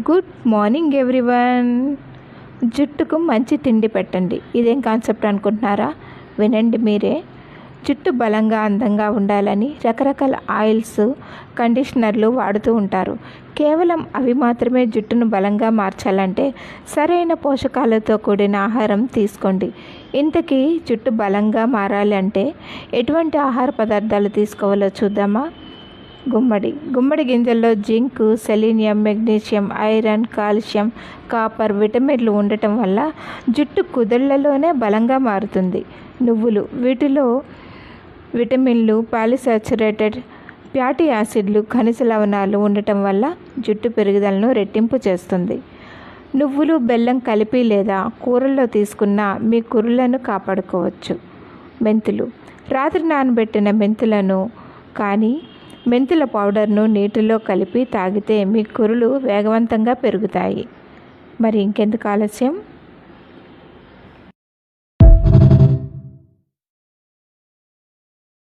Good morning everyone జుట్టుకు మంచి తిండి పెట్టండి. ఇదేం కాన్సెప్ట్ అనుకుంటున్నారా? వినండి మీరే. జుట్టు బలంగా అందంగా ఉండాలని రకరకాల ఆయిల్స్ కండిషనర్లు వాడుతూ ఉంటారు. కేవలం అవి మాత్రమే జుట్టును బలంగా మార్చాలంటే సరైన పోషకాలతో కూడిన ఆహారం తీసుకోండి. ఇంతకీ జుట్టు బలంగా మారాలి అంటే ఎటువంటి ఆహార పదార్థాలు తీసుకోవాలో చూద్దామా? గుమ్మడి. గుమ్మడి గింజల్లో zinc selenium magnesium iron calcium copper విటమిన్లు ఉండటం వల్ల జుట్టు కుదళ్ళలోనే బలంగా మారుతుంది. నువ్వులు. వీటిలో విటమిన్లు పాలిసాచురేటెడ్ ఫ్యాటీ యాసిడ్లు ఖనిజ లవణాలు ఉండటం వల్ల జుట్టు పెరుగుదలను రెట్టింపు చేస్తుంది. నువ్వులు బెల్లం కలిపి లేదా కూరల్లో తీసుకున్న మీ కురులను కాపాడుకోవచ్చు. మెంతులు. రాత్రి నానబెట్టిన మెంతులను కానీ మెంతుల పౌడర్ను నీటిలో కలిపి తాగితే మీ కురులు వేగవంతంగా పెరుగుతాయి. మరి ఇంకెందుకు ఆలస్యం?